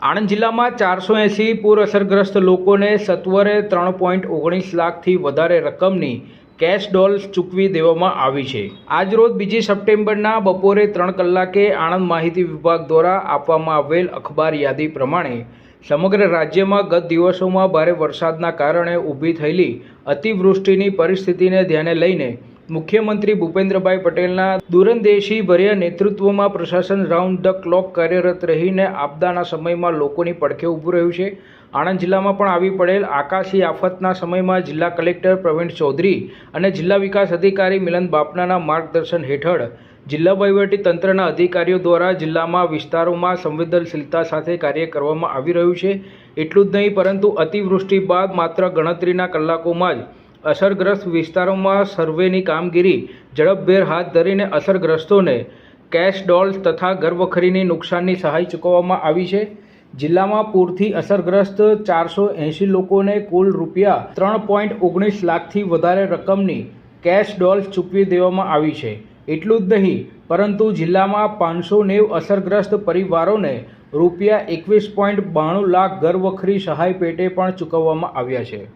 આણંદ જિલ્લામાં ચારસો એંસી પૂર અસરગ્રસ્ત લોકોને સત્વરે ત્રણ પોઈન્ટ ઓગણીસ લાખથી વધારે રકમની કેશ ડોલ્સ ચૂકવી દેવામાં આવી છે. આજરોજ બીજી સપ્ટેમ્બરના બપોરે ત્રણ કલાકે આણંદ માહિતી વિભાગ દ્વારા આપવામાં આવેલ અખબાર યાદી પ્રમાણે સમગ્ર રાજ્યમાં ગત દિવસોમાં ભારે વરસાદના કારણે ઊભી થયેલી અતિવૃષ્ટિની પરિસ્થિતિને ધ્યાને લઈને મુખ્યમંત્રી ભૂપેન્દ્રભાઈ પટેલના દૂરંદેશી ભર્યા નેતૃત્વમાં પ્રશાસન રાઉન્ડ ધ ક્લોક કાર્યરત રહીને આપદાના સમયમાં લોકોની પડખે ઊભું રહ્યું છે. આણંદ જિલ્લામાં પણ આવી પડેલ આકાશી આફતના સમયમાં જિલ્લા કલેક્ટર પ્રવીણ ચૌધરી અને જિલ્લા વિકાસ અધિકારી મિલન બાપનાના માર્ગદર્શન હેઠળ જિલ્લા તંત્રના અધિકારીઓ દ્વારા જિલ્લામાં વિસ્તારોમાં સંવેદનશીલતા સાથે કાર્ય કરવામાં આવી રહ્યું છે. એટલું જ નહીં, પરંતુ અતિવૃષ્ટિ બાદ માત્ર ગણતરીના કલાકોમાં જ અસરગ્રસ્ત વિસ્તારોમાં સર્વેની કામગીરી, ઝડપભેર હાથ ધરીને અસરગ્રસ્તોને કેશ ડોલ્સ તથા ઘરવખરીની નુકસાનની સહાય ચૂકવવામાં આવી છે. જિલ્લામાં પૂરથી અસરગ્રસ્ત ચારસો એંશી લોકોને કુલ રૂપિયા ત્રણ પોઈન્ટ ઓગણીસ લાખથી વધારે રકમની કેશ ડોલ્સ ચૂકવી દેવામાં આવી છે. એટલું જ નહીં, પરંતુ જિલ્લામાં પાંચસો નેવ અસરગ્રસ્ત પરિવારોને રૂપિયા એકવીસ પોઈન્ટ બાણું લાખ ઘરવખરી સહાય પેટે પણ ચૂકવવામાં આવ્યા છે.